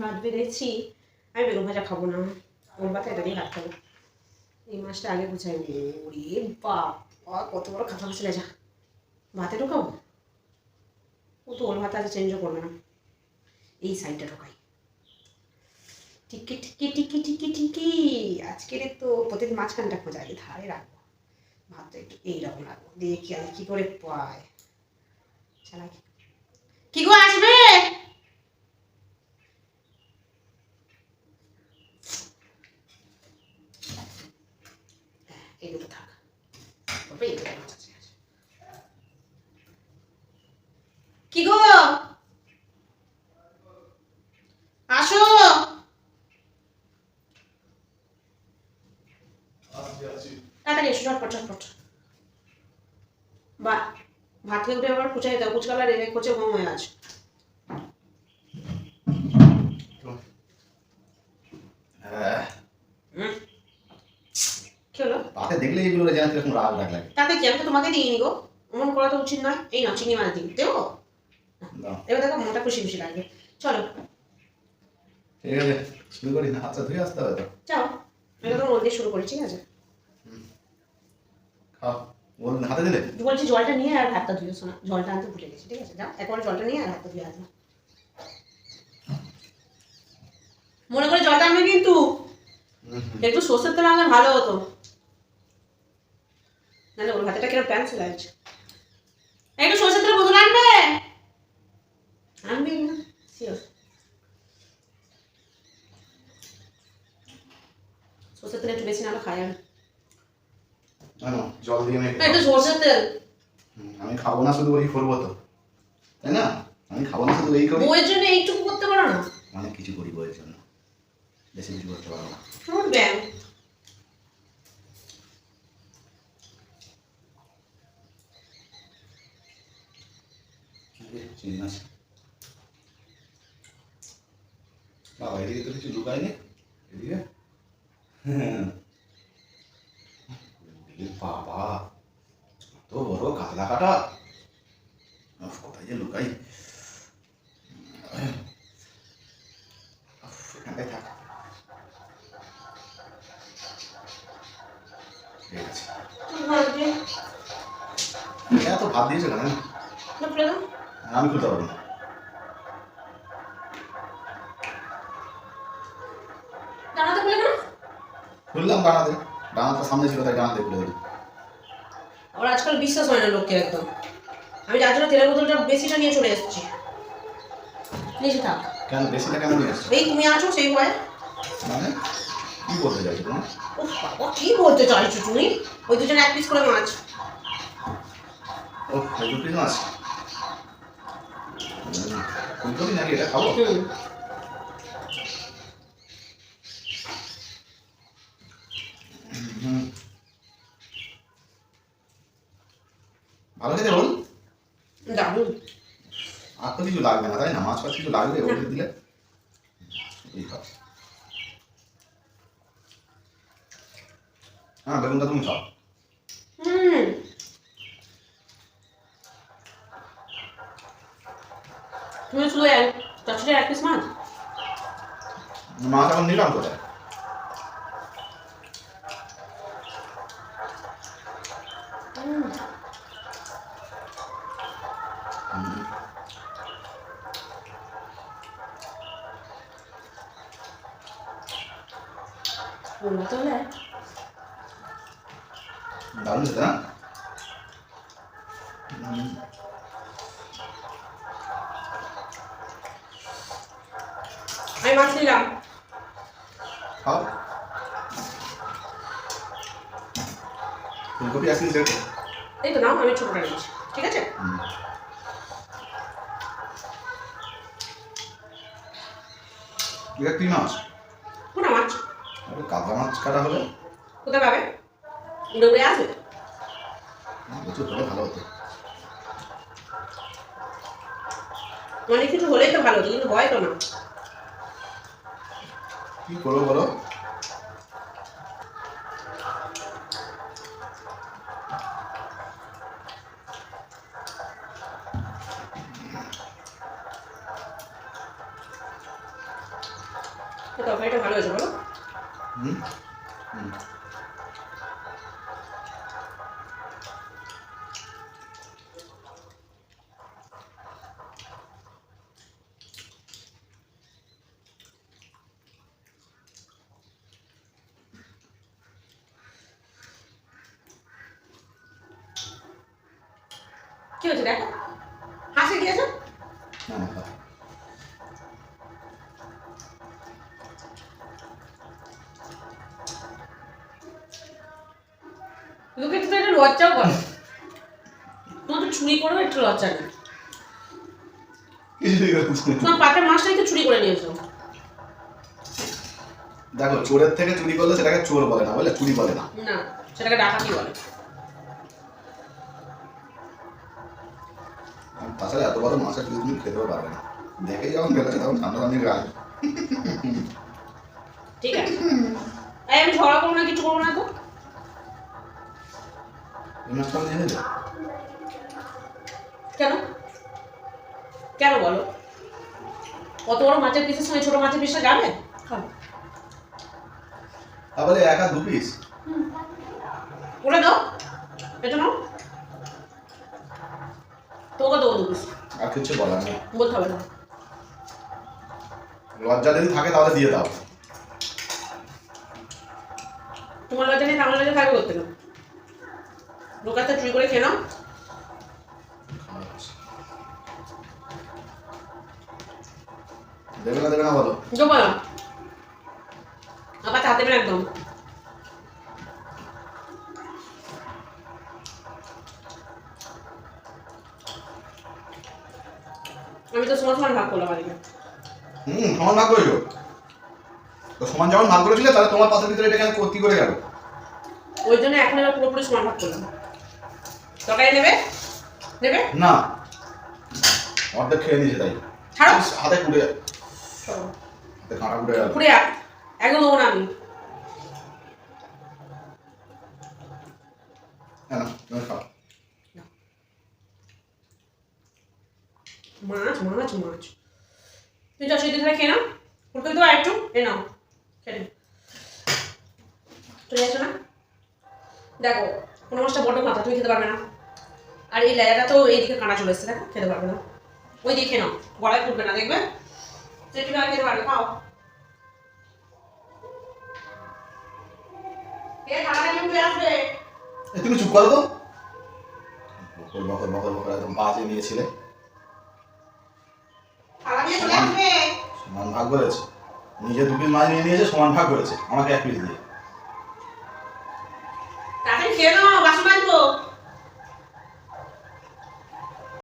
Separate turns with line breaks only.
ভাত বেড়েছি, আমি বেগুন ভাজা খাব না। ওর ভাতে এটা দিয়ে ভাত খাব এই মাছটা আগে গুছাই ওরে বাপ, কত বড় খাতা মাছ যা ভাতে ঢোকাবো? ও তো ওর ভাত আজ চেঞ্জও করবে না। এই সাইডটা ঢোকাই। টিকি টিকি টিকি টিকি টিকি আজকের তো প্রতিদিন মাঝখানটা খোঁজা আগে ধারে রাখব। ভাতটা একটু এইরকম রাখব। দেখি আমি কি করে পায়। চালাকি। কি গো, আসবে এই দুটো থাক তবে এই দুটো মাছ আছে। কি গো আসো তাড়াতাড়ি এসো ঝটপট ঝটপট বা ভাত খেয়ে উঠে আবার কুচাই দাও কুচকালা রেলে কোচে ঘুম হয়ে আছে।
হ্যাঁ,
হুম। কি হলো?
পাতে দেখলে এগুলো যেন কীরকম রাগ রাগ লাগে
তাতে কি? আমি তো তোমাকে অমন করা তো উচিত নয়। এই নাও চিনি মাছ দিই দেবো? এবার দেখো মনটা খুশি খুশি লাগবে। চলো।
ঠিক আছে। শুরু করি না? আচ্ছা ধুয়ে আসতে হবে তো?
যাও। এটা তো মন দিয়ে শুরু করি ঠিক আছে?
খাও ওর হাতে দিলে?
বলছি জলটা নিয়ে আর হাতটা ধুয়ে শোনা জলটা আনতে ভুলে গেছি ঠিক আছে যাও একবার জলটা নিয়ে আর হাতটা ধুয়ে আসব। মনে করে জলটা আনবে কিন্তু। একটু সর্ষের তেল আনলে ভালো হতো। নাহলে ওর হাতেটা কীরকম প্যান্সিল আছে একটু সর্ষের তেল বোতল আনবে। আনবি না সর্ষের তেল একটু বেশি না খাই আমি।
জল দিয়ে আমি
একটু সর্ষের তেল।
আমি খাব না শুধু ওই করব তো। তাই না? আমি খাব না শুধু এই করি
বউয়ের জন্য এইটুকু করতে পারো না?
অনেক কিছু করি বইয়ের জন্য। বেশি কিছু করতে পারব না।
কেমন ব্যায়াম।
বাবা এদিকে তো কিছু লুকায়নি? এদিকে? হ্যাঁ। এ বাবা তো বড় কাতলা কাটা উফ, কোথায় যে লুকাই উফ, এখানটায় থাক ঠিক আছে এত ভাত দিয়েছে কেন
খুলে দাও
আমি খুলতে পারব না
ডানাতে খুলে কেন
খুললাম ডানাতে ডানাটা সামনে ছিল তাই ডানাতে খুলে দিল
আমার আজকাল বিশ্বাস হয় না লোককে একদম। আমি যার জন্য তেলের বোতলটা বেশিটা নিয়ে চলে এসেছি। নিচে থাক।
কেন বেশিটা কেন নিয়ে এসছো?
এই তুমি আছো সেই ভয়ে।
মানে কি বলতে চাইছো তুমি?
ও বাবা কি বলতে চাইছো তুমি? ওই দুজন এক পিস করে মাছ।
ও এই দু পিস মাছ? ফুলকপি নাকি এটা খাব? খেতে বল।
দারুণ
আর তো কিছু লাগবে না তাই না? মাছ ফাছ কিছু লাগবে ওগুলো দিলে? এই খাও। হ্যাঁ বেগুনটা তুমি খাও।
হুম। তুমি শুধু চচ্চড়ি এক পিস মাছ?
মাছ এখন নিলাম কোথায়
হুম
হুম।
বলব তাহলে
দারুণ খেতে না
আমি মাছ নিলাম।
ফুলকপি আসলে দেখো
এই তো নাও আমি ছোটটা নিচ্ছি। ঠিক আছে?
হুম। এটা কি মাছ? কাতলা মাছ কাটা হলে?
কোথায় পাবে? উড়ে উড়ে আসবে
প্রচুর হলে ভালো হতো।
অনেক কিছু হলেই তো ভালো হতো কিন্তু হয় তো না।
কি করব বলো?
তো তরকারিটা ভালো হয়েছে বলো।
হুম হুম
কি হয়েছে দেখো লোকে তো এটা লজ্জাও করে তোমার তো চুরি করেও একটু লজ্জা নেই। তোমার পাটের মাছটাই তো চুরি করে নিয়েছো।
দেখো চোরের থেকে চুরি করলে সেটাকে চোর বলে না বলে চুরি বলে না।
না সেটাকে ডাকাতি বলে।
তাছাড়া এত বড় মাছের পিস তুমি খেতেও পারবে না। দেখে যখন ফেলেছে তখন ঠান্ডা ঠান্ডি গায়ে।
ঠিক আছে। আমি ঝগড়া করব না কিছু করব না তো? কেন? কেন বলো? কত বড় মাছের পিসের সঙ্গে ছোট মাছের পিসটা যাবে।
তাহলে এক দু পিস
ওটা দাও। এটা নাও। তোকে দেবো দু পিস
আর কিছু বলার নেই।
বলতে হবে না।
লজ্জা যদি থাকে তাহলে দিয়ে দাও।
তোমার লজ্জা নেই আমার লজ্জা থাকবে করতে না লোকের তো চুরি করে নাও।
দেবে না দেবে না বলো।
দেবো না আবার হাতে দেবেন একদম। আমি তো সমান সমান ভাগ করলাম আজকে।
হুম সমান ভাগ করেছ। তো সমান যখন ভাগ করেছিলে তাহলে তোমার পাশের ভিতরে এটা কেন কি করে গেল?
ওই জন্য এখন এবার পুরোপুরি সমান ভাগ করলাম। তরকারি নেবে? নেবে?
না। অর্ধেক খেয়ে নিয়েছে তাই।
ছাড়ো।
হাতে
চলো।
হাতে কাঁটা গেল
আয়। একদম দেবো না আমি। মাছ মাছ মাছ। তুই সেই ধরে খেয়ে নাও। ফুলকপি দেবো একটু এ নাও খেয়ে। চলে আসো না। দেখো কোনো মাছটা বড্ড মাথা তুমি খেতে পারবে না। আর এই লেজাটা তো এইদিকে কাঁটা চলে এসছে দেখো? খেতে পারবে না। ওই দিকে নাও। গলায় ফুটবে না দেখবে? সেটি আর খেতে পারবে খাও। এ থালাটা নিয়ে উঠে আসবে।
এ, তুমি চুপ করো তো। বকর বকর বকর বকর একদম বাজে নিয়েছিলে। সমান ভাগ করেছে। নিজে দু পিস মাছ নিয়ে নিয়েছে সমান ভাগ করেছে। আমাকে এক পিস দিয়ে।